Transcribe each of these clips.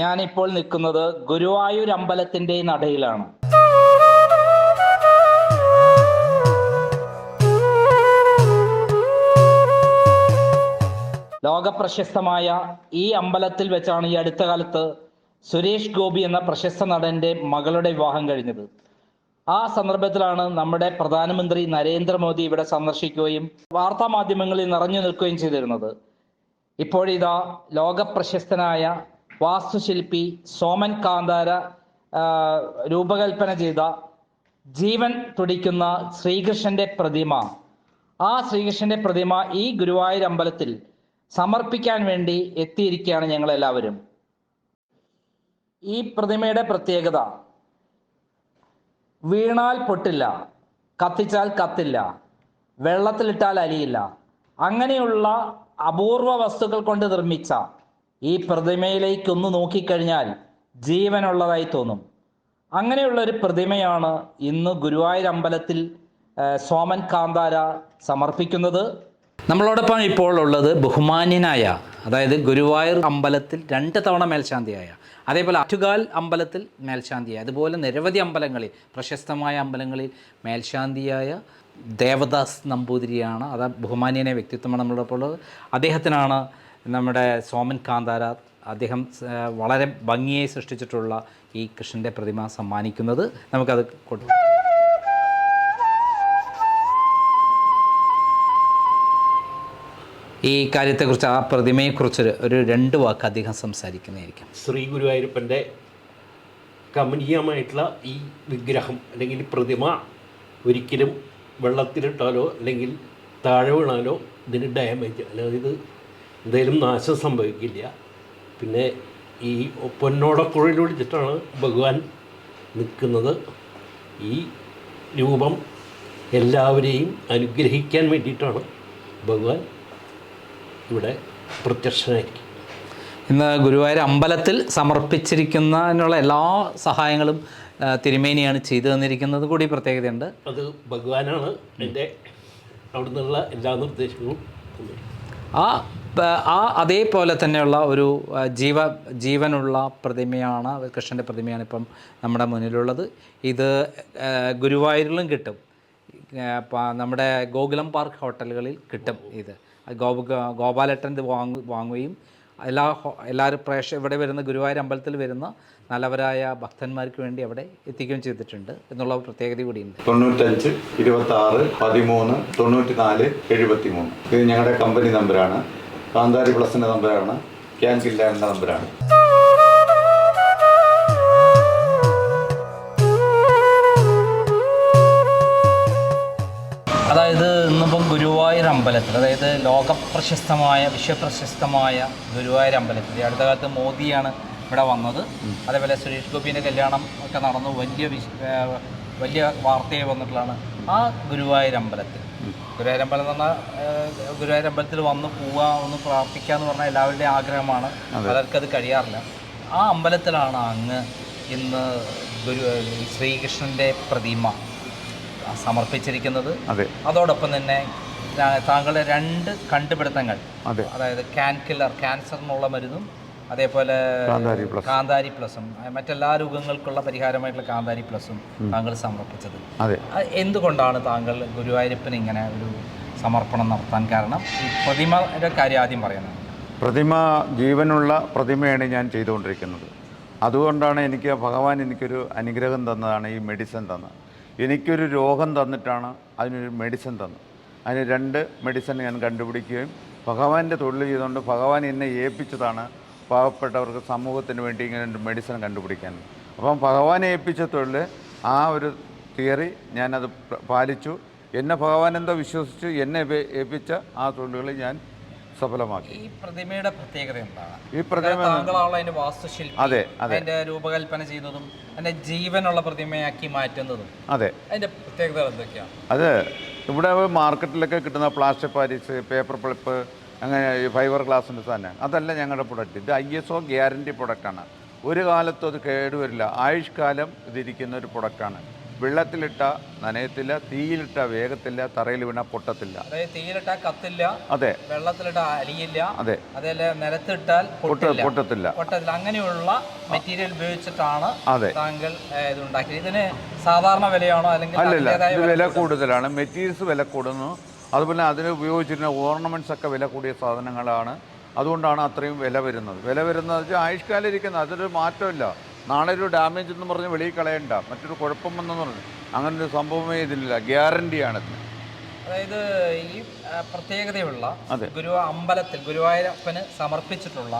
ഞാനിപ്പോൾ നിൽക്കുന്നത് ഗുരുവായൂർ അമ്പലത്തിന്റെ നടയിലാണ്. ലോകപ്രശസ്തമായ ഈ അമ്പലത്തിൽ വെച്ചാണ് ഈ അടുത്ത കാലത്ത് സുരേഷ് ഗോപി എന്ന പ്രശസ്ത നടന്റെ മകളുടെ വിവാഹം കഴിഞ്ഞത്. ആ സന്ദർഭത്തിലാണ് നമ്മുടെ പ്രധാനമന്ത്രി നരേന്ദ്രമോദി ഇവിടെ സന്ദർശിക്കുകയും വാർത്താ മാധ്യമങ്ങളിൽ നിറഞ്ഞു നിൽക്കുകയും ചെയ്തിരുന്നത്. ഇപ്പോഴിതാ ലോകപ്രശസ്തനായ വാസ്തുശില്പി സോമൻ കാന്താര രൂപകൽപ്പന ചെയ്ത ജീവൻ തുടിക്കുന്ന ശ്രീകൃഷ്ണന്റെ പ്രതിമ. ആ ശ്രീകൃഷ്ണന്റെ പ്രതിമ ഈ ഗുരുവായൂർ അമ്പലത്തിൽ സമർപ്പിക്കാൻ വേണ്ടി എത്തിയിരിക്കുകയാണ് ഞങ്ങൾ എല്ലാവരും ഈ പ്രതിമയുടെ പ്രത്യേകത വീണാൽ പൊട്ടില്ല കത്തിച്ചാൽ കത്തില്ല വെള്ളത്തിലിട്ടാൽ അലിയില്ല. അങ്ങനെയുള്ള അപൂർവ വസ്തുക്കൾ കൊണ്ട് നിർമ്മിച്ച ഈ പ്രതിമയിലേക്കൊന്ന് നോക്കിക്കഴിഞ്ഞാൽ ജീവനുള്ളതായി തോന്നും. അങ്ങനെയുള്ള ഒരു പ്രതിമയാണ് ഇന്ന് ഗുരുവായൂർ അമ്പലത്തിൽ സോമൻ കാന്താര സമർപ്പിക്കുന്നത്. നമ്മളോടൊപ്പം ഇപ്പോൾ ഉള്ളത് ബഹുമാന്യനായ അതായത് ഗുരുവായൂർ അമ്പലത്തിൽ രണ്ട് തവണ മേൽശാന്തിയായ അതേപോലെ അറ്റുകാൽ അമ്പലത്തിൽ മേൽശാന്തിയായ അതുപോലെ നിരവധി അമ്പലങ്ങളിൽ പ്രശസ്തമായ അമ്പലങ്ങളിൽ മേൽശാന്തിയായ ദേവദാസ് നമ്പൂതിരിയാണ്. അത് ബഹുമാന്യനായ വ്യക്തിത്വമാണ് നമ്മളോടൊപ്പം ഉള്ളത്. അദ്ദേഹത്തിനാണ് നമ്മുടെ സോമൻ കാന്താര അദ്ദേഹം വളരെ ഭംഗിയായി സൃഷ്ടിച്ചിട്ടുള്ള ഈ കൃഷ്ണന്റെ പ്രതിമ സമ്മാനിക്കുന്നത്. നമുക്കത് കൊടുക്കാം ഈ കാര്യത്തെക്കുറിച്ച് ആ പ്രതിമയെക്കുറിച്ച് ഒരു- രണ്ട് വാക്ക് അധികം സംസാരിക്കുന്നതായിരിക്കും. ശ്രീ ഗുരുവായൂരപ്പന്റെ കമനീയമായിട്ടുള്ള ഈ വിഗ്രഹം അല്ലെങ്കിൽ പ്രതിമ ഒരിക്കലും വെള്ളത്തിലിട്ടാലോ അല്ലെങ്കിൽ താഴെ വീണാലോ ഇതിന് ഡാമേജ് അതായത് എന്തെങ്കിലും നാശം സംഭവിക്കില്ല. പിന്നെ ഈ പൊന്നോട ഒഴിച്ചിട്ടാണ് ഭഗവാൻ നിൽക്കുന്നത്. ഈ രൂപം എല്ലാവരെയും അനുഗ്രഹിക്കാൻ വേണ്ടിയിട്ടാണ് ഭഗവാൻ ഇവിടെ പ്രത്യക്ഷനായിരിക്കും. ഇന്ന് ഗുരുവായൂർ അമ്പലത്തിൽ സമർപ്പിച്ചിരിക്കുന്നതിനുള്ള എല്ലാ സഹായങ്ങളും തിരുമേനിയാണ് ചെയ്തു തന്നിരിക്കുന്നത് കൂടി പ്രത്യേകതയുണ്ട്. അത് ഭഗവാനാണ് എന്റെ അവിടുന്നുള്ള എല്ലാ നിർദ്ദേശങ്ങളും ആ ആ അതേപോലെ തന്നെയുള്ള ഒരു ജീവ ജീവനുള്ള പ്രതിമയാണ് കൃഷ്ണന്റെ പ്രതിമയാണ് ഇപ്പം നമ്മുടെ മുന്നിലുള്ളത്. ഇത് ഗുരുവായൂരിലും കിട്ടും. നമ്മുടെ ഗോകുലം പാർക്ക് ഹോട്ടലുകളിൽ കിട്ടും ഇത്. ഗോപ ഗോപാലേട്ടൻ ഇത് വാങ്ങു വാങ്ങുകയും എല്ലാ എല്ലാവരും പ്രേക്ഷ ഇവിടെ വരുന്ന ഗുരുവായൂർ അമ്പലത്തിൽ വരുന്ന നല്ലവരായ ഭക്തന്മാർക്ക് വേണ്ടി അവിടെ എത്തിക്കുകയും ചെയ്തിട്ടുണ്ട് എന്നുള്ള പ്രത്യേകത കൂടിയുണ്ട്. തൊണ്ണൂറ്റഞ്ച് ഇരുപത്തി ആറ് പതിമൂന്ന് തൊണ്ണൂറ്റി നാല് എഴുപത്തി മൂന്ന് ഇത് ഞങ്ങളുടെ കമ്പനി നമ്പറാണ് കാന്താരി പ്ലസിന്റെ നമ്പറാണ് എന്ന നമ്പറാണ് അതായത് ഇന്നിപ്പം ഗുരുവായൂർ അമ്പലത്തിൽ അതായത് ലോകപ്രശസ്തമായ വിശ്വപ്രശസ്തമായ ഗുരുവായൂർ അമ്പലത്തിൽ. അടുത്ത കാലത്ത് മോദിയാണ് ഇവിടെ വന്നത്. അതേപോലെ സുരേഷ് ഗോപിന്റെ കല്യാണം ഒക്കെ നടന്നു. വലിയ വിശ് വലിയ വാർത്തയായി വന്നിട്ടുള്ളതാണ് ആ ഗുരുവായൂർ അമ്പലത്തിൽ. ഗുരുവായൂർ അമ്പലം എന്ന് പറഞ്ഞാൽ ഗുരുവായൂർ അമ്പലത്തിൽ വന്ന് പോവുക ഒന്ന് പ്രാർത്ഥിക്കുക എന്ന് പറഞ്ഞാൽ എല്ലാവരുടെയും ആഗ്രഹമാണ്. പലർക്കത് കഴിയാറില്ല. ആ അമ്പലത്തിലാണ് അങ്ങ് ഇന്ന് ഗുരു ശ്രീകൃഷ്ണന്റെ പ്രതിമ സമർപ്പിച്ചിരിക്കുന്നത്. അതെ. അതോടൊപ്പം തന്നെ താങ്കളുടെ രണ്ട് കണ്ടുപിടുത്തങ്ങൾ. അതെ. അതായത് ക്യാൻ കില്ലർ ക്യാൻസറിനുള്ള മരുന്നും അതേപോലെ കാന്താരി പ്ലസും. മറ്റെല്ലാ രോഗങ്ങൾക്കുള്ള പരിഹാരമായിട്ടുള്ള കാന്താരി പ്ലസും താങ്കൾ സമർപ്പിച്ചത്. അതെ. എന്തുകൊണ്ടാണ് താങ്കൾ ഗുരുവായൂരപ്പന് ഇങ്ങനെ ഒരു സമർപ്പണം നടത്താൻ കാരണം? ഈ പ്രതിമയുടെ കാര്യം ആദ്യം പറയുന്നത്. പ്രതിമ ജീവനുള്ള പ്രതിമയാണ് ഞാൻ ചെയ്തുകൊണ്ടിരിക്കുന്നത്. അതുകൊണ്ടാണ് എനിക്ക് ഭഗവാൻ എനിക്കൊരു അനുഗ്രഹം തന്നതാണ് ഈ മെഡിസിൻ തന്നത്. എനിക്കൊരു രോഗം തന്നിട്ടാണ് അതിനൊരു മെഡിസിൻ തന്നു അതിന് രണ്ട് മെഡിസിൻ ഞാൻ കണ്ടുപിടിക്കുകയും ഭഗവാന്റെ തൊഴിൽ ചെയ്തുകൊണ്ട് ഭഗവാൻ എന്നെ ഏൽപ്പിച്ചതാണ് പാവപ്പെട്ടവർക്ക് സമൂഹത്തിന് വേണ്ടി ഇങ്ങനെ മെഡിസിൻ കണ്ടുപിടിക്കാൻ. അപ്പം ഭഗവാനെ ഏൽപ്പിച്ച തൊഴിൽ ആ ഒരു തിയറി ഞാനത് പാലിച്ചു. എന്നെ ഭഗവാൻ എന്തോ വിശ്വസിച്ചു എന്നെ ഏൽപ്പിച്ച ആ തൊഴിലുകൾ ഞാൻ സഫലമാക്കി. ഈ പ്രതിമയുടെ പ്രത്യേകത എന്താണ്? ഈ പ്രതിമ താങ്കളാണല്ലോ അതിന്റെ വാസ്തുശില്പി അതെ അതെ. അതിന്റെ രൂപകൽപ്പന ചെയ്യുന്നതും അതിന്റെ ജീവനുള്ള പ്രതിമയാക്കി മാറ്റുന്നതും. അതെ. അതിന്റെ പ്രത്യേകതകൾ എന്തൊക്കെയാണ്? അത് ഇവിടെ മാർക്കറ്റിലൊക്കെ കിട്ടുന്ന പ്ലാസ്റ്റിക് പാരീസ് പേപ്പർ പ്ലിപ്പ് അങ്ങനെ ഫൈബർ ഗ്ലാസിന്റെ സാധനമാണ് അതല്ല ഞങ്ങളുടെ പ്രൊഡക്റ്റ് ഇത് ഐ എസ് ഒ ഗ്യാരണ്ടി പ്രൊഡക്റ്റാണ് ഒരു കാലത്തും അത് കേടുവരില്ല. ആയുഷ്കാലം ഇതിരിക്കുന്ന ഒരു പ്രൊഡക്റ്റാണ് വെള്ളത്തിലിട്ട നനയത്തില്ല തീയിലിട്ട വേഗത്തില്ല തറയിൽ വീണ പൊട്ടത്തില്ല. അതായത് തീയിലിട്ടാൽ കത്തില്ല അതെ. വെള്ളത്തിലിട്ട അലിയില്ല അതെ. അതേപോലെ നിലത്തിട്ടാൽ പൊട്ട പൊട്ടില്ല. പൊട്ടത്തില്ല. പൊട്ടത്തില്ല. അങ്ങനെയുള്ള മെറ്റീരിയൽ ഉപയോഗിച്ചിട്ടാണ് അതെ. താങ്കൾ ഇതുണ്ടാക്കി ഇത് ഇതിന് സാധാരണ വിലയാണോ അല്ലെങ്കിൽ അല്ലല്ല ഇത് വില കൂടുതലാണ്. മെറ്റീരിയൽസ് വില കൂടുന്നു. അതുപോലെ അതിന് ഉപയോഗിച്ചിരുന്ന ഓർണമെന്റ്സ് ഒക്കെ വില കൂടിയ സാധനങ്ങളാണ്. അതുകൊണ്ടാണ് അത്രയും വില വരുന്നത്. വില വരുന്നത് വെച്ചാൽ ആയുഷ്കാലം ഇരിക്കുന്നത് അതൊരു മാറ്റമില്ല. നാളെ ഒരു ഡാമേജ് എന്ന് പറഞ്ഞ് വെളിയിൽ കളയണ്ട. മറ്റൊരു കുഴപ്പം വന്നെന്ന് പറഞ്ഞു. അങ്ങനെ ഒരു സംഭവമേ ഇതിനില്ല ഗ്യാരണ്ടിയാണ് ഇതിന് അതായത് ഈ പ്രത്യേകതയുള്ള. ഗുരു അമ്പലത്തിൽ ഗുരുവായൂരപ്പന് സമർപ്പിച്ചിട്ടുള്ള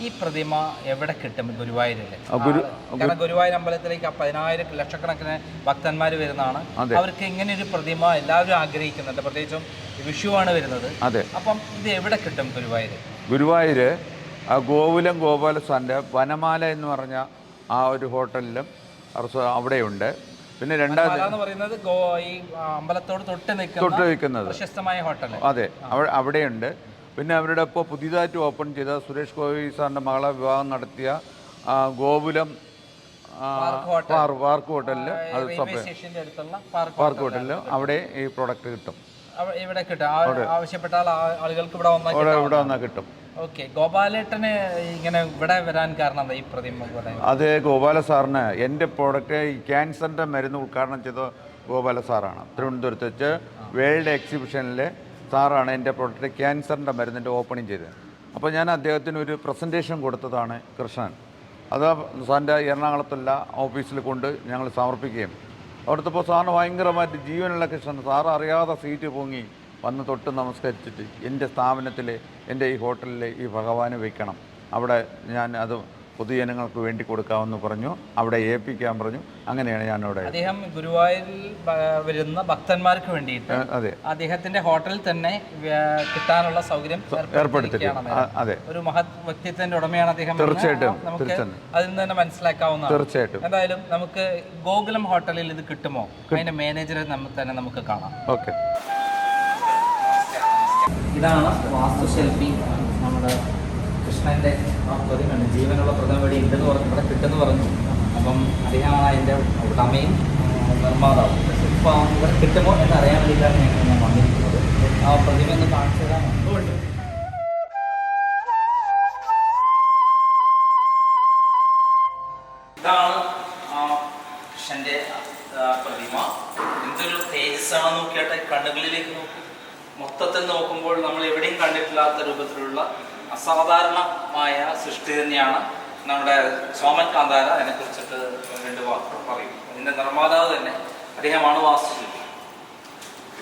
ഈ പ്രതിമ എവിടെ കിട്ടും ഗുരുവായൂരിൽ? ആ, ഗുരു- ആ, കാരണം ഗുരുവായൂർ അമ്പലത്തിലേക്ക് പതിനായിരം ലക്ഷക്കണക്കിന് ഭക്തന്മാർ വരുന്നതാണ്. അവർക്ക് ഇങ്ങനെ ഒരു പ്രതിമ എല്ലാവരും ആഗ്രഹിക്കുന്നുണ്ട്. പ്രത്യേകിച്ചും വിഷുവാണ് വരുന്നത്. അതെ. അപ്പം ഇത് എവിടെ കിട്ടും ഗുരുവായൂർ ഗുരുവായൂര് ആ ഗോകുലം ഗോപാലസ്വാമിന്റെ വനമാല എന്ന് പറഞ്ഞ ആ ഒരു ഹോട്ടലിലും അവിടെയുണ്ട്. പിന്നെ രണ്ടാമത് അമ്പലത്തോട് തൊട്ട് തൊട്ട് പ്രശസ്തമായ ഹോട്ടൽ. അതെ അവിടെ അവിടെയുണ്ട്. പിന്നെ അവരുടെ ഇപ്പോൾ പുതിയതായിട്ട് ഓപ്പൺ ചെയ്ത സുരേഷ് ഗോപി സാറിന്റെ മകളെ വിവാഹം നടത്തിയ ഗോകുലം പാർക്ക് ഹോട്ടലിൽ അത് പാർക്ക് ഹോട്ടലിൽ അവിടെ ഈ പ്രോഡക്റ്റ് കിട്ടും. ഇവിടെ കിട്ടും. ആവശ്യപ്പെട്ടാൽ ആളുകൾക്ക് ഇവിടെ വന്നാൽ കിട്ടും. ഓക്കെ ഇങ്ങനെ ഇവിടെ വരാൻ കാരണം അത് ഗോപാല സാറിന് എന്റെ പ്രോഡക്റ്റ് ക്യാൻസറിന്റെ മരുന്ന് ഉദ്ഘാടനം ചെയ്ത ഗോപാല സാറാണ്. തിരുവനന്തപുരത്ത് വെച്ച് വേൾഡ് എക്സിബിഷനിൽ സാറാണ് എന്റെ പ്രോഡക്റ്റ് ക്യാൻസറിന്റെ മരുന്നിന്റെ ഓപ്പണിങ് ചെയ്തത്. അപ്പോൾ ഞാൻ അദ്ദേഹത്തിന് ഒരു പ്രസന്റേഷൻ കൊടുത്തതാണ് കൃഷ്ണൻ. അത് സാറിന്റെ എറണാകുളത്തുള്ള ഓഫീസിൽ കൊണ്ട് ഞങ്ങൾ സമർപ്പിക്കുകയും. അവിടുത്തെ ഇപ്പോൾ സാറിന് ഭയങ്കരമായിട്ട് ജീവനുള്ള കൃഷ്ണൻ. സാറ് അറിയാതെ സീറ്റ് പൊങ്ങി. വന്ന് തൊട്ട് നമസ്കരിച്ചിട്ട് എന്റെ സ്ഥാപനത്തിൽ എന്റെ ഈ ഹോട്ടലിൽ ഈ ഭഗവാന് വയ്ക്കണം അവിടെ ഞാൻ അത് പൊതുജനങ്ങൾക്ക് വേണ്ടി കൊടുക്കാമെന്ന് പറഞ്ഞു. അവിടെ ഏൽപ്പിക്കാൻ പറഞ്ഞു. അങ്ങനെയാണ് ഞാൻ അവിടെ അദ്ദേഹം ഗുരുവായൂരിൽ വരുന്ന ഭക്തന്മാർക്ക് വേണ്ടിയിട്ട് അതെ. അദ്ദേഹത്തിന്റെ ഹോട്ടലിൽ തന്നെ കിട്ടാനുള്ള സൗകര്യം അദ്ദേഹം. അതെ. ഒരു മഹത് വ്യക്തിത്വത്തിന്റെ ഉടമയാണ് അദ്ദേഹം തീർച്ചയായിട്ടും, നമുക്ക്. അതിൽ നിന്ന് തന്നെ മനസ്സിലാക്കാവുന്ന തീർച്ചയായിട്ടും. എന്തായാലും നമുക്ക് ഗോകുലം ഹോട്ടലിൽ ഇത് കിട്ടുമോ? അതിന്റെ മാനേജറെ നമ്മൾ തന്നെ നമുക്ക് കാണാം. ഓക്കെ. ഇതാണ് വാസ്തുശില്പി നമ്മുടെ കൃഷ്ണന്റെ ആ പ്രതിമയുണ്ട് ജീവനുള്ള പ്രതിമ ഇവിടെ ഉണ്ടെന്ന് പറഞ്ഞു ഇവിടെ കിട്ടുമെന്ന് പറഞ്ഞു. അപ്പം അദ്ദേഹമാണ് അതിന്റെ ഉടമയും നിർമ്മാതാവും. ഇപ്പം ഇവിടെ കിട്ടുമോ എന്ന് അറിയാൻ വേണ്ടിയിട്ടാണ് ഞങ്ങൾ ഞാൻ വന്നിരിക്കുന്നത്. ആ പ്രതിമ ഒന്ന് കാണിച്ചു തരാൻ ഇതാണ് ആ കൃഷ്ണന്റെ പ്രതിമ. എന്തൊരു തേജസ്സാണ് നോക്കിയാട്ടെ കണ്ണുകളിലേക്ക് നോക്കി. മൊത്തത്തിൽ നോക്കുമ്പോൾ നമ്മൾ എവിടെയും കണ്ടിട്ടില്ലാത്ത രൂപത്തിലുള്ള അസാധാരണമായ സൃഷ്ടി തന്നെയാണ് നമ്മുടെ സോമൻ കാന്താര അതിനെ കുറിച്ചിട്ട് രണ്ട് വാക്കുകൾ പറയും. ഇതിന്റെ നിർമ്മാതാവ് തന്നെ അദ്ദേഹമാണ് വാസ്തുശില്പി.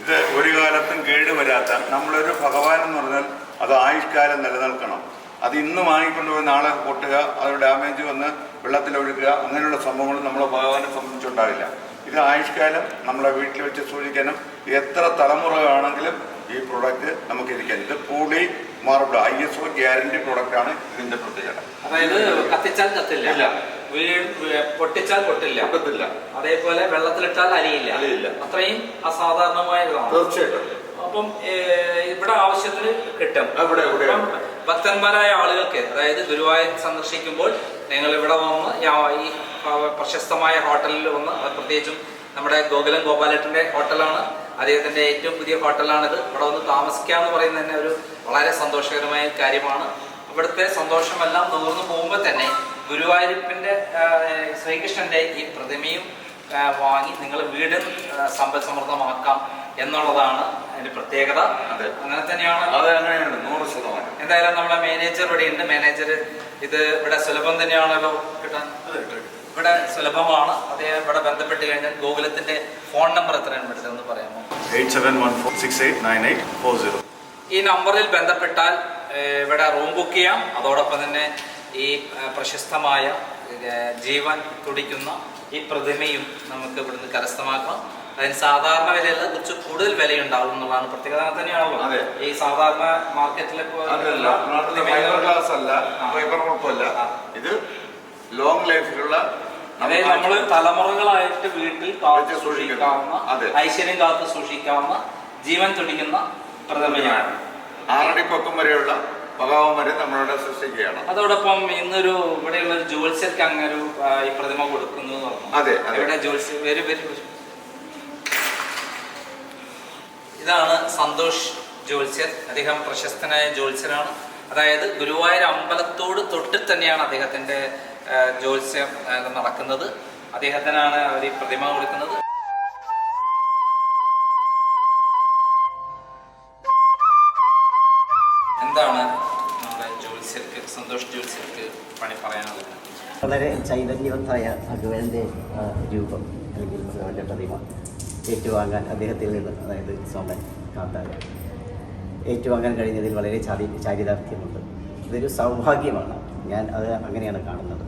ഇത് ഒരു കാലത്തും കേടുവരാത്ത നമ്മളൊരു ഭഗവാൻ എന്ന് പറഞ്ഞാൽ അത് ആയുഷ്കാലം നിലനിൽക്കണം. അത് ഇന്ന് വാങ്ങിക്കൊണ്ടുപോയി നാളെ പൊട്ടുക അത് ഡാമേജ് വന്ന് വെള്ളത്തിലൊഴുക്കുക അങ്ങനെയുള്ള സംഭവങ്ങൾ നമ്മളെ ഭഗവാനെ സംബന്ധിച്ചുണ്ടാവില്ല. ഇത് ആയുഷ്കാലം നമ്മളെ വീട്ടിൽ വെച്ച് സൂക്ഷിക്കാനും എത്ര തലമുറ ആണെങ്കിലും ഈ പ്രോഡക്റ്റ് നമുക്ക് ഇരിക്കാം ഇത് പൂളി marble I S O guarantee product ആണ് ഇതിന്റെ പ്രത്യേകത. അതായത് കത്തിച്ചാൽ കത്തില്ല. ഇല്ല. പൊട്ടിച്ചാൽ പൊട്ടില്ല. പൊട്ടത്തില്ല അതേപോലെ വെള്ളത്തിലിട്ടാൽ അലിയില്ല. അലിയില്ല. അത്രയും അസാധാരണമായ തീർച്ചയായിട്ടും. അപ്പം ഇവിടെ ആവശ്യത്തിന് കിട്ടും. ഭക്തന്മാരായ ആളുകൾക്ക് അതായത് ഗുരുവായൂർ സന്ദർശിക്കുമ്പോൾ നിങ്ങൾ ഇവിടെ വന്ന് ഈ പ്രശസ്തമായ ഹോട്ടലിൽ വന്ന് പ്രത്യേകിച്ചും നമ്മുടെ ഗോകുലം ഗോപാലേട്ടന്റെ ഹോട്ടലാണ്. അദ്ദേഹത്തിന്റെ ഏറ്റവും പുതിയ ഹോട്ടലാണിത്. ഇവിടെ വന്ന് താമസിക്കുക എന്ന് പറയുന്നത് തന്നെ ഒരു വളരെ സന്തോഷകരമായ കാര്യമാണ്. ഇവിടുത്തെ സന്തോഷമെല്ലാം നുകർന്നു പോകുമ്പോൾ തന്നെ ഗുരുവായൂരിപ്പിന്റെ ശ്രീകൃഷ്ണന്റെ ഈ പ്രതിമയും വാങ്ങി നിങ്ങൾ വീട് സമ്പൽ സമൃദ്ധമാക്കാം എന്നുള്ളതാണ് അതിന്റെ പ്രത്യേകത. അങ്ങനെ തന്നെയാണ്. അത് അങ്ങനെയാണ് നൂറ് ശതമാനം. എന്തായാലും നമ്മുടെ മാനേജർ ഇവിടെ ഉണ്ട് മാനേജർ ഇത് ഇവിടെ സുലഭം തന്നെയാണല്ലോ കിട്ടാൻ? ഇവിടെ സുലഭമാണ്. അദ്ദേഹം ഇവിടെ ബന്ധപ്പെട്ട് കഴിഞ്ഞാൽ ഗോകുലത്തിന്റെ ഫോൺ നമ്പർ എത്രയാണ് എന്ന് പറയാമോ? Eight seven one four six eight nine eight four zero. ഈ നമ്പറിൽ ബന്ധപ്പെട്ടാൽ ഇവിടെ റൂം ബുക്ക് ചെയ്യാം. അതോടൊപ്പം തന്നെ ഈ പ്രശസ്തമായ ജീവൻ തുടിക്കുന്ന ഈ പ്രതിമയും നമുക്ക് ഇവിടുന്ന് കരസ്ഥമാക്കാം. അതിന് സാധാരണ വിലയല്ല കുറച്ച് കൂടുതൽ വിലയുണ്ടാവും എന്നുള്ളതാണ് പ്രത്യേകത. തന്നെയാണല്ലോ. അതെ. ഈ സാധാരണ മാർക്കറ്റിലെ അല്ല ഇത് ലോങ് ലൈഫിലുള്ള അതായത് നമ്മൾ തലമുറകളായിട്ട് വീട്ടിൽ കാത്തു സൂക്ഷിക്കാവുന്ന അതെ. ഐശ്വര്യം കാത്തു സൂക്ഷിക്കാവുന്ന ജീവൻ തുടിക്കുന്ന പ്രതിമയാണ് ആറടി പൊക്കം വരെയുള്ള ഭഗവാൻ വരെ നമ്മളിവിടെ സൃഷ്ടിക്കുകയാണ്. അതോടൊപ്പം ഇന്നൊരു ഇവിടെയുള്ള ഒരു ജോത്സ്യർക്ക് അങ്ങനെ ഒരു ഈ പ്രതിമ കൊടുക്കുന്നു അതെ, അതെ. ഇവിടെ ജോത്സ്യ വരും വരും. ഇതാണ് സന്തോഷ് ജോത്സ്യർ അദ്ദേഹം പ്രശസ്തനായ ജോത്സ്യരാണ് അതായത് ഗുരുവായൂർ അമ്പലത്തോട് തൊട്ടിൽ തന്നെയാണ് അദ്ദേഹത്തിന്റെ ജോത്സ്യം നടക്കുന്നത്. അദ്ദേഹത്തിനാണ് അവർ ഈ പ്രതിമ കൊടുക്കുന്നത്. എന്താണ് നമ്മുടെ ജോത്സ്യർക്ക് സന്തോഷ് ജോത്സ്യർക്ക് പണി പറയാനുള്ളത്? വളരെ ചൈതന്യവത്തായ ഭഗവാന്റെ രൂപം അല്ലെങ്കിൽ ഭഗവാന്റെ പ്രതിമ ഏറ്റുവാങ്ങാൻ അദ്ദേഹത്തിൽ നിന്ന് അതായത് സോമൻ കാത്താൽ ഏറ്റുവാങ്ങാൻ കഴിഞ്ഞതിൽ വളരെ ചാരി ചാരിതാർത്ഥ്യമുണ്ട്. ഇതൊരു സൗഭാഗ്യമാണ്. ഞാൻ അത് അങ്ങനെയാണ് കാണുന്നത്.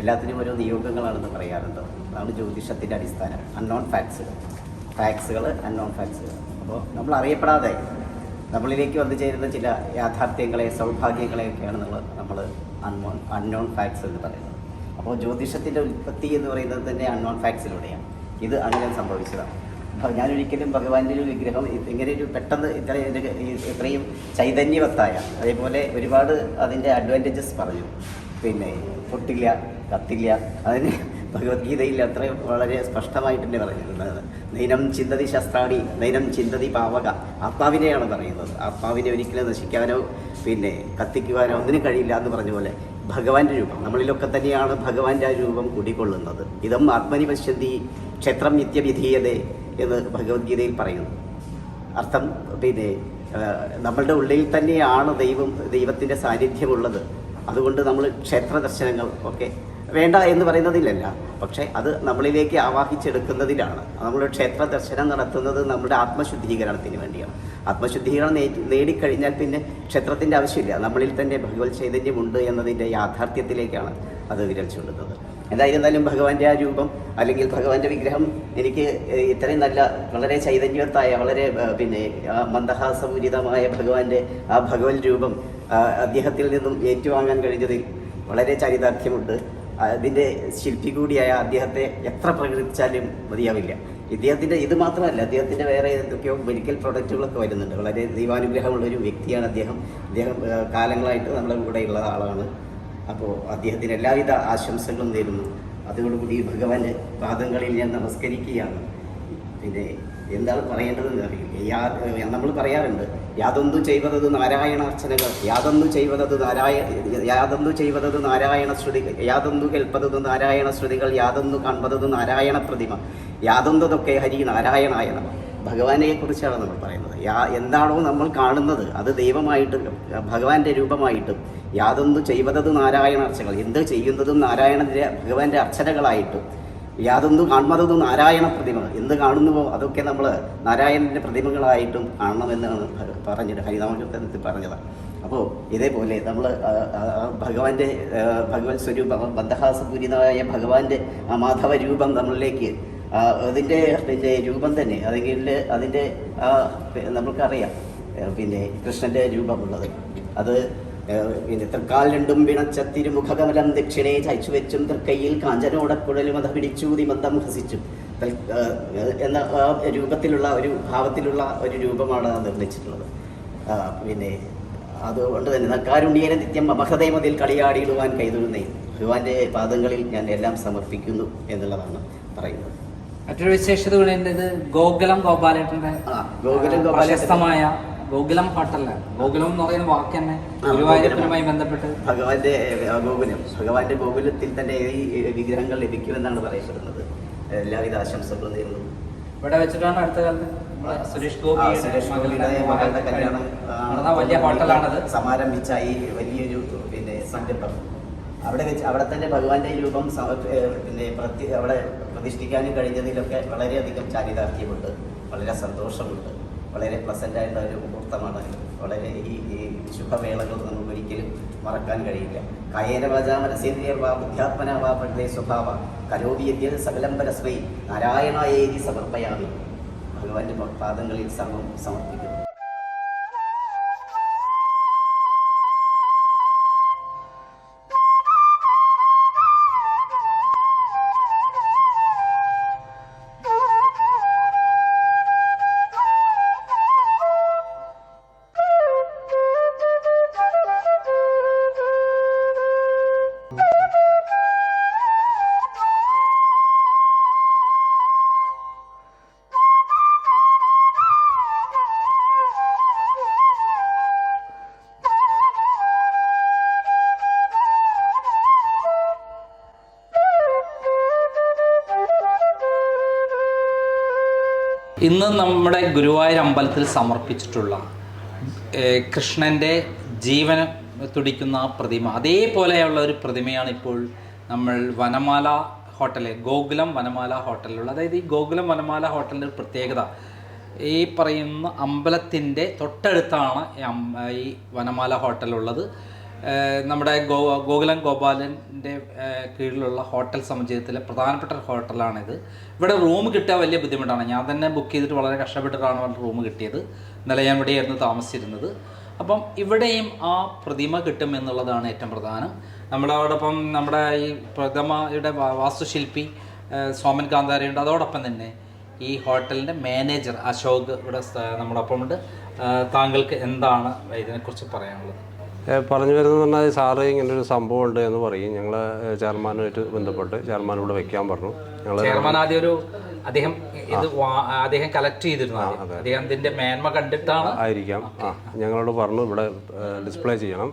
എല്ലാത്തിനും ഓരോ നിയോഗങ്ങളാണെന്ന് പറയാറുണ്ട്. അതാണ് ജ്യോതിഷത്തിന്റെ അടിസ്ഥാനം. അൺനോൺ ഫാക്ട്സുകൾ ഫാക്ട്സുകൾ അൺനോൺ ഫാക്ട്സുകൾ അപ്പോൾ നമ്മൾ അറിയപ്പെടാതെ നമ്മളിലേക്ക് വന്നു ചേരുന്ന ചില യാഥാർത്ഥ്യങ്ങളെ സൗഭാഗ്യങ്ങളെയൊക്കെയാണ് നമ്മൾ നമ്മൾ അൺമോൺ അൺനോൺ ഫാക്ട്സ് എന്ന് പറയുന്നത്. അപ്പോൾ ജ്യോതിഷത്തിന്റെ ഉൽപ്പത്തി എന്ന് പറയുന്നത് തന്നെ അൺനോൺ ഫാക്ട്സിലൂടെയാണ് ഇത് അങ്ങനെ സംഭവിച്ചതാണ്. അപ്പോൾ ഞാനൊരിക്കലും ഭഗവാന്റെ ഒരു വിഗ്രഹം ഇങ്ങനെ ഒരു പെട്ടെന്ന് ഇത്രയും ഇത്രയും ചൈതന്യവത്തായ അതേപോലെ ഒരുപാട് അതിന്റെ അഡ്വാന്റേജസ് പറഞ്ഞു. പിന്നെ പൊട്ടില്ല കത്തില്ല അതിന് ഭഗവത്ഗീതയിൽ അത്രയും വളരെ സ്പഷ്ടമായിട്ട് തന്നെ നൈനം ചിന്തതി ശസ്ത്രാണി നൈനം ചിന്തതി പാവക ആത്മാവിനെയാണ് പറയുന്നത്. ആത്മാവിനെ ഒരിക്കലും നശിക്കാനോ പിന്നെ കത്തിക്കുവാനോ ഒന്നിനും കഴിയില്ല എന്ന് പറഞ്ഞ പോലെ ഭഗവാന്റെ രൂപം. നമ്മളിലൊക്കെ തന്നെയാണ് ഭഗവാന്റെ ആ രൂപം കുടികൊള്ളുന്നത് ഇതം ആത്മനി പശ്യന്തി ക്ഷേത്രം നിത്യവിധീയതേ എന്ന് ഭഗവത്ഗീതയിൽ പറയുന്നു. അർത്ഥം പിന്നെ നമ്മളുടെ ഉള്ളിൽ തന്നെയാണ് ദൈവം ദൈവത്തിന്റെ സാന്നിധ്യമുള്ളത്. അതുകൊണ്ട് നമ്മൾ ക്ഷേത്ര ദർശനങ്ങൾ ഒക്കെ വേണ്ട എന്ന് പറയുന്നതിലല്ല. പക്ഷേ അത് നമ്മളിലേക്ക് ആവാഹിച്ചെടുക്കുന്നതിലാണ്. നമ്മൾ ക്ഷേത്ര ദർശനം നടത്തുന്നത് നമ്മുടെ ആത്മശുദ്ധീകരണത്തിന് വേണ്ടിയാണ്. ആത്മശുദ്ധീകരണം നേടിക്കഴിഞ്ഞാൽ പിന്നെ ക്ഷേത്രത്തിന്റെ ആവശ്യമില്ല. നമ്മളിൽ തന്നെ ഭഗവത് ചൈതന്യമുണ്ട് എന്നതിന്റെ യാഥാർത്ഥ്യത്തിലേക്കാണ് അത് വിരൽ ചൂണ്ടുന്നത്. എന്തായിരുന്നാലും ഭഗവാന്റെ ആ രൂപം അല്ലെങ്കിൽ ഭഗവാന്റെ വിഗ്രഹം എനിക്ക് ഇത്രയും നല്ല വളരെ ചൈതന്യവത്തായ വളരെ പിന്നെ മന്ദഹാസപൂരിതമായ ഭഗവാന്റെ ആ ഭഗവത് രൂപം അദ്ദേഹത്തിൽ നിന്നും ഏറ്റുവാങ്ങാൻ കഴിഞ്ഞതിൽ വളരെ ചരിതാർത്ഥ്യമുണ്ട്. അതിന്റെ ശില്പി കൂടിയായ അദ്ദേഹത്തെ എത്ര പ്രകടിപ്പിച്ചാലും മതിയാവില്ല. ഇദ്ദേഹത്തിന്റെ ഇത് മാത്രമല്ല അദ്ദേഹത്തിന്റെ വേറെ എന്തൊക്കെയോ മെഡിക്കൽ പ്രൊഡക്റ്റുകളൊക്കെ വരുന്നുണ്ട്. വളരെ ദൈവാനുഗ്രഹമുള്ള ഒരു വ്യക്തിയാണ് അദ്ദേഹം. അദ്ദേഹം കാലങ്ങളായിട്ട് നമ്മുടെ കൂടെയുള്ള ആളാണ്. അപ്പോൾ അദ്ദേഹത്തിന് എല്ലാവിധ ആശംസകളും നേരുന്നു. അതോടുകൂടി ഭഗവാന്റെ പാദങ്ങളിൽ ഞാൻ നമസ്കരിക്കുകയാണ്. പിന്നെ എന്താണ് പറയേണ്ടതെന്ന് അറിയില്ല. യാ നമ്മൾ പറയാറുണ്ട് യാതൊന്നു ചെയ്വതത് നാരായണാർച്ചനകൾ യാതൊന്നു ചെയ്വതത് നാരായണ യാതൊന്നു ചെയ്വതത് നാരായണ ശ്രുതികൾ യാതൊന്നു കേൾപ്പതത് നാരായണ ശ്രുതികൾ യാതൊന്നു കാണുന്നത് നാരായണ പ്രതിമ യാതൊന്നതൊക്കെ ഹരി നാരായണായ ഭഗവാനെക്കുറിച്ചാണ് ഭഗവാനെ കുറിച്ചാണ് നമ്മൾ പറയുന്നത്. യാ എന്താണോ നമ്മൾ കാണുന്നത്. അത് ദൈവമായിട്ട് ഭഗവാന്റെ രൂപമായിട്ടും യാതൊന്നും ചെയ്വതത് നാരായണ അർച്ചകൾ എന്ത് ചെയ്യുന്നതും നാരായണന്റെ ഭഗവാന്റെ അർച്ചനകളായിട്ടും യാതൊന്നും കാണുന്നതൊന്ന് നാരായണ പ്രതിമ എന്ത് കാണുന്നുവോ അതൊക്കെ നമ്മൾ നാരായണന്റെ പ്രതിമകളായിട്ടും കാണണമെന്നാണ് പറഞ്ഞത്. ഹരിനാമകീർത്തനത്തിൽ പറഞ്ഞത് അപ്പോൾ ഇതേപോലെ നമ്മൾ ഭഗവാന്റെ ഭഗവത് സ്വരൂപം ബന്ധഹാസപൂരിതമായ ഭഗവാന്റെ ആ മാധവ രൂപം നമ്മളിലേക്ക് അതിന്റെ പിന്നെ രൂപം തന്നെ. അല്ലെങ്കിൽ അതിന്റെ ആ, നമ്മൾക്കറിയാം. പിന്നെ കൃഷ്ണന്റെ രൂപമുള്ളത്. അത് പിന്നെ തൃക്കാൽ രണ്ടും പിണച്ച തിരുമുഖകമലം ദക്ഷിണേ ചയച്ചു വെച്ചും തൃക്കൈയിൽ കാഞ്ചനോടക്കുഴലും അത് പിടിച്ചു നിമന്തം ഹസിച്ചും. എന്ന രൂപത്തിലുള്ള ഒരു ഭാവത്തിലുള്ള ഒരു രൂപമാണ് നിർമ്മിച്ചിട്ടുള്ളത്. പിന്നെ അതുകൊണ്ട് തന്നെ നക്കാരുണ്യേന നിത്യം മമഹൃദയമതിൽ കളിയാടിയിടുവാൻ കൈതൊഴുന്നേ. ഭഗവാന്റെ പാദങ്ങളിൽ ഞാൻ എല്ലാം സമർപ്പിക്കുന്നു എന്നുള്ളതാണ് പറയുന്നത്. മറ്റൊരു വിശേഷത കൂടെ ഗോകുലം ഗോപാലേട്ടന്റെ ഗോകുലം. പ്രശസ്തമായ ഗോകുലം ഹോട്ടലിൽ ഗോകുലം എന്ന് പറയുന്ന വാക്ക് തന്നെ ഗുരുവായൂരപ്പനുമായി ബന്ധപ്പെട്ട്. ഭഗവാന്റെ ഗോകുലം. ഭഗവാന്റെ ഗോകുലത്തിൽ തന്നെ ഈ വിഗ്രഹങ്ങൾ ലഭിക്കുമെന്നാണ് പറയപ്പെടുന്നത്. എല്ലാവിധ ആശംസകളും നേരുന്നു. ഇവിടെ വെച്ചിട്ടാണ് അടുത്ത കാലത്ത് സുരേഷ് ഗോപി ഗോപിയുടെ സുരേഷ് മകളുടെ കല്യാണം വലിയ ഹോട്ടലാണത് സമാരംഭിച്ച ഈ വലിയൊരു പിന്നെ സംരംഭം. അവിടെ വെച്ച് അവിടെ തന്നെ ഭഗവാന്റെ രൂപം സമ- പിന്നെ പ്രതി അവിടെ പ്രതിഷ്ഠിക്കാനും കഴിഞ്ഞതിലൊക്കെ വളരെയധികം ചാരിതാർത്ഥ്യമുണ്ട്. വളരെ സന്തോഷമുണ്ട്. വളരെ പ്ലസന്റ് ആയിട്ടുള്ള ഒരു മുഹൂർത്തമാണ്. വളരെ ഈ ഈ ശുഭവേളകൾ നമുക്ക് ഒരിക്കലും മറക്കാൻ കഴിയില്ല. കായേന വാചാ മനസേന്ദ്രിയർവാ ബുദ്ധ്യാത്മന വാ പ്രകൃതി സ്വഭാവ. കരോപിയത്യ സകലം പരസ്മൈ നാരായണായേതി സമർപ്പയാമി. ഭഗവാന്റെ പാദങ്ങളിൽ സർവം സമർപ്പിക്കുന്നു. ഇന്ന് നമ്മുടെ ഗുരുവായൂർ അമ്പലത്തിൽ സമർപ്പിച്ചിട്ടുള്ള കൃഷ്ണന്റെ ജീവൻ തുടിക്കുന്ന പ്രതിമ അതേപോലെയുള്ള ഒരു പ്രതിമയാണ് ഇപ്പോൾ നമ്മൾ വനമാല ഹോട്ടലിൽ ഗോകുലം വനമാല ഹോട്ടലിലുള്ള അതായത് ഈ ഗോകുലം വനമാല ഹോട്ടലിന്റെ പ്രത്യേകത ഈ പറയുന്ന അമ്പലത്തിന്റെ തൊട്ടടുത്താണ് ഈ വനമാല ഹോട്ടലുള്ളത്. നമ്മുടെ ഗോ ഗോകുലം ഗോപാലന്റെ കീഴിലുള്ള ഹോട്ടൽ സമുച്ചയത്തിലെ പ്രധാനപ്പെട്ട ഒരു ഹോട്ടലാണിത്. ഇവിടെ റൂം കിട്ടാൻ വലിയ ബുദ്ധിമുട്ടാണ്. ഞാൻ തന്നെ ബുക്ക് ചെയ്തിട്ട് വളരെ കഷ്ടപ്പെട്ടിട്ടാണ് റൂം കിട്ടിയത്. ഇന്നലെ ഞാൻ ഇവിടെയായിരുന്നു താമസിച്ചിരുന്നത്. അപ്പം ഇവിടെയും ആ പ്രതിമ കിട്ടും എന്നുള്ളതാണ് ഏറ്റവും പ്രധാനം. നമ്മളോടൊപ്പം നമ്മുടെ ഈ പ്രതിമയുടെ വാസ്തുശില്പി സോമൻ കാന്താരയുണ്ട്. അതോടൊപ്പം തന്നെ ഈ ഹോട്ടലിന്റെ മാനേജർ അശോക് ഇവിടെ നമ്മളൊപ്പമുണ്ട് നമ്മളൊപ്പം താങ്കൾക്ക് എന്താണ് ഇതിനെക്കുറിച്ച് പറയാനുള്ളത്? പറഞ്ഞു വരുന്നത് പറഞ്ഞാൽ സാറ് ഇങ്ങനെ ഒരു സംഭവം ഉണ്ട് എന്ന് പറയും. ഞങ്ങൾ ചെയർമാനുമായിട്ട് ബന്ധപ്പെട്ട് ചെയർമാൻ ഇവിടെ വെക്കാൻ പറഞ്ഞു. ഞങ്ങൾ ചെയർമാൻ ആദ്യം ഒരു അദ്ദേഹം ഇത് അദ്ദേഹം കളക്ട് ചെയ്തിരുന്നു മേന്മ കണ്ടിട്ടാണ് ആയിരിക്കാം. ആ ഞങ്ങളോട് പറഞ്ഞു ഇവിടെ ഡിസ്പ്ലേ ചെയ്യണം.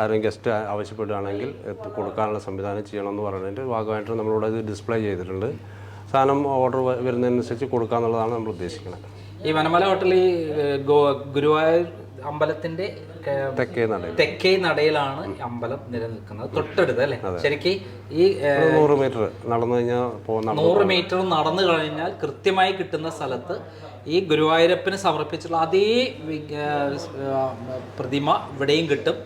ആരെങ്കിലും ഗസ്റ്റ് ആവശ്യപ്പെടുകയാണെങ്കിൽ കൊടുക്കാനുള്ള സംവിധാനം ചെയ്യണം എന്ന് പറഞ്ഞതിന്റെ ഭാഗമായിട്ട് നമ്മളിവിടെ ഇത് ഡിസ്പ്ലേ ചെയ്തിട്ടുണ്ട്. സാധനം ഓർഡർ വരുന്നതിനനുസരിച്ച് കൊടുക്കാന്നുള്ളതാണ് നമ്മൾ ഉദ്ദേശിക്കുന്നത്. ഈ വനമല ഹോട്ടലിൽ ഈ ഗുരുവായൂർ അമ്പലത്തിന്റെ തെക്കേ നടയിലാണ് അമ്പലം നിലനിൽക്കുന്നത്. തൊട്ടടുത്ത് അല്ലെ? ശരിക്ക് ഈ നൂറ് മീറ്റർ നടന്നു കഴിഞ്ഞാൽ നൂറ് മീറ്റർ നടന്നു കഴിഞ്ഞാൽ കൃത്യമായി കിട്ടുന്ന സ്ഥലത്ത് ഈ ഗുരുവായൂരപ്പന് സമർപ്പിച്ചുള്ള അതേ പ്രതിമ ഇവിടെയും കിട്ടും.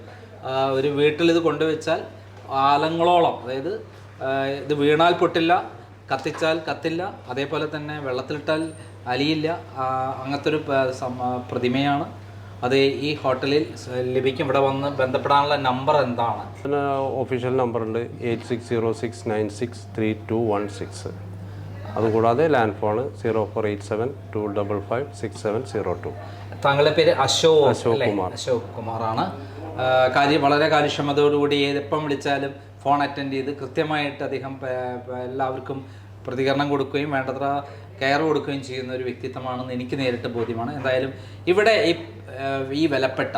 ഒരു വീട്ടിൽ ഇത് കൊണ്ടുവച്ചാൽ ആലങ്ങളോളം അതായത് ഇത് വീണാൽ പൊട്ടില്ല കത്തിച്ചാൽ കത്തില്ല അതേപോലെ തന്നെ വെള്ളത്തിലിട്ടാൽ അലിയില്ല അങ്ങനത്തെ ഒരു പ്രതിമയാണ്. അത് ഈ ഹോട്ടലിൽ ലഭിക്കും. ഇവിടെ വന്ന് ബന്ധപ്പെടാനുള്ള നമ്പർ എന്താണ്? ഒഫീഷ്യൽ നമ്പർ ഉണ്ട്. Eight six zero six nine six three two one six. അതുകൂടാതെ land phone zero four eight seven two double five six seven zero two. താങ്കളുടെ പേര് അശോക് അശോക് കുമാർ. അശോക് കുമാറാണ്. കാര്യം വളരെ കാര്യക്ഷമതയോടുകൂടി ഏതെപ്പം വിളിച്ചാലും ഫോൺ അറ്റൻഡ് ചെയ്ത് കൃത്യമായിട്ട് അദ്ദേഹം എല്ലാവർക്കും പ്രതികരണം കൊടുക്കുകയും വേണ്ടത്ര കെയർ കൊടുക്കുകയും ചെയ്യുന്ന ഒരു വ്യക്തിത്വമാണെന്ന് എനിക്ക് നേരിട്ട് ബോധ്യമാണ്. എന്തായാലും ഇവിടെ ഈ ഈ വിലപ്പെട്ട.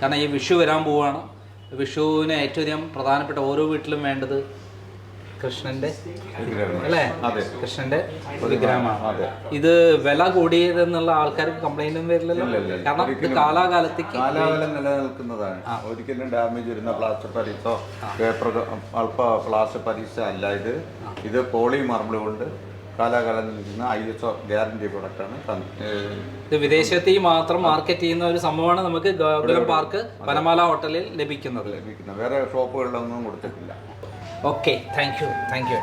കാരണം ഈ വിഷു വരാൻ പോവുകയാണ്. വിഷുവിന് ഏറ്റവും അധികം പ്രധാനപ്പെട്ട ഓരോ വീട്ടിലും വേണ്ടത് കൃഷ്ണന്റെ അല്ലേ? കൃഷ്ണന്റെ വിഗ്രഹമാണ്. ഇത് വില കൂടിയതെന്നുള്ള ആൾക്കാർക്ക് കംപ്ലൈന്റും വരില്ലല്ലോ. കാരണം ഇത് കാലാകാലത്തേക്ക് കാലാകാലം നിലനിൽക്കുന്നതാണ്. ഒരിക്കലും ഡാമേജ് വരുന്ന പ്ലാസ്റ്റർ പരീസോ പേപ്പർ അല്പ പ്ലാസ്റ്റർ പരീസ അല്ല ഇത്. ഇത് പോളി മാർബിൾ കൊണ്ട് കാലാകാലം നിൽക്കുന്ന ഐ എസ് ഒ ഗ്യാരണ്ടി പ്രൊഡക്റ്റാണ് ഇത് വിദേശത്തിൽ മാത്രം മാർക്കറ്റ് ചെയ്യുന്ന ഒരു സംഭവമാണ് നമുക്ക് ഗോകുലം പാർക്ക് വനമാല ഹോട്ടലിൽ ലഭിക്കുന്നത്. ലഭിക്കുന്നത്. വേറെ ഷോപ്പുകളിലൊന്നും കൊടുത്തിട്ടില്ല. Okay thank you thank you.